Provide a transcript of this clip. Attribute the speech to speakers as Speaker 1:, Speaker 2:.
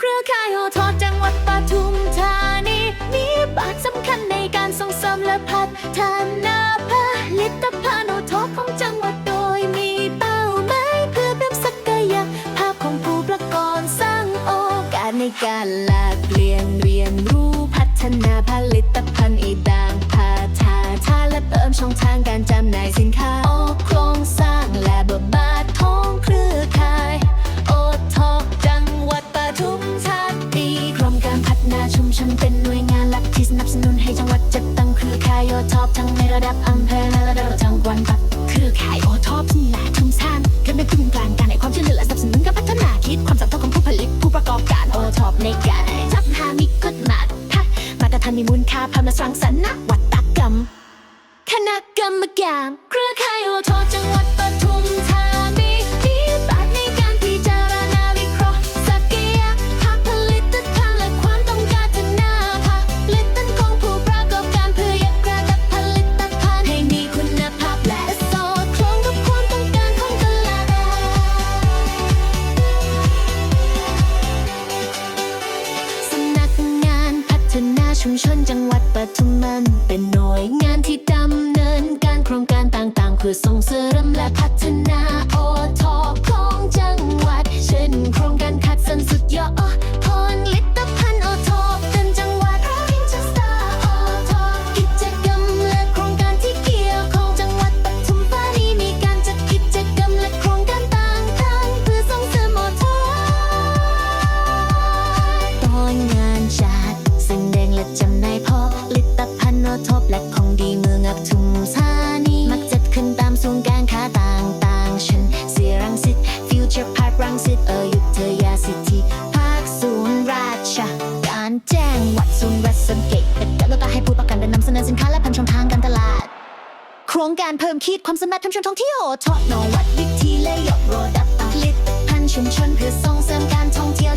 Speaker 1: เครือข่ายโอทอจังหวัดปทุมธานีมีบทสำคัญในการส่งเสริมและพัฒนาผลิตภัณฑ์โอทอของจังหวัดโดยมีเป้าหมายเพื่อเพิ่มศักยภาพของผู้ประกอบสร้างโอกาสในการแลกเปลี่ยนเรียนรู้ สนับสนุนให้จังหวัดจัดตั้งเครือข่ายโอท็อปทั้งในระดับอำเภอและระดับจังหวัดปัเครือข่ายโอท็อปที่หนาทุ่มสร้างกำลังเป็นกลางการให้ความช่วยเหลือและสนับสนุนการพัฒนาคิดความสำคัญของผู้ผลิตผู้ประกอบการโอท็อปในการจับหามีกฎหมายมาตรฐานมีมูลค่าพิ่มและสร้างสรรค์นวัตกรรมคณะกรรมการเครือข่ายโอท็อปจังหวัด ทุกมันเป็นหน่วยงานที่ดำเนินการโครงการต่างๆ เพื่อส่งเสริมและพัฒนา ตภัณฑ์โอทบและของดีเมืองอับทุมธานี มักจัดขึ้นตามศูนย์การค้าต่างๆเช่นเสียรังสิตฟิวเจอร์พาร์ครังสิตอยุธยาซิตี้ภาคศูนย์ราชการแจ้งวัดศูนย์วัดสนเกตเป็นการลดให้ผู้ประกันได้นำเสนอสินค้าและพันช่องทางการตลาด โครงการเพิ่มขีดความสามารถชุมชนท่องเที่ยวทอดนวัดวิธีและยกโระดับผลิตภัณฑ์ชุมชนเพื่อส่งเสริมการท่องเที่ยว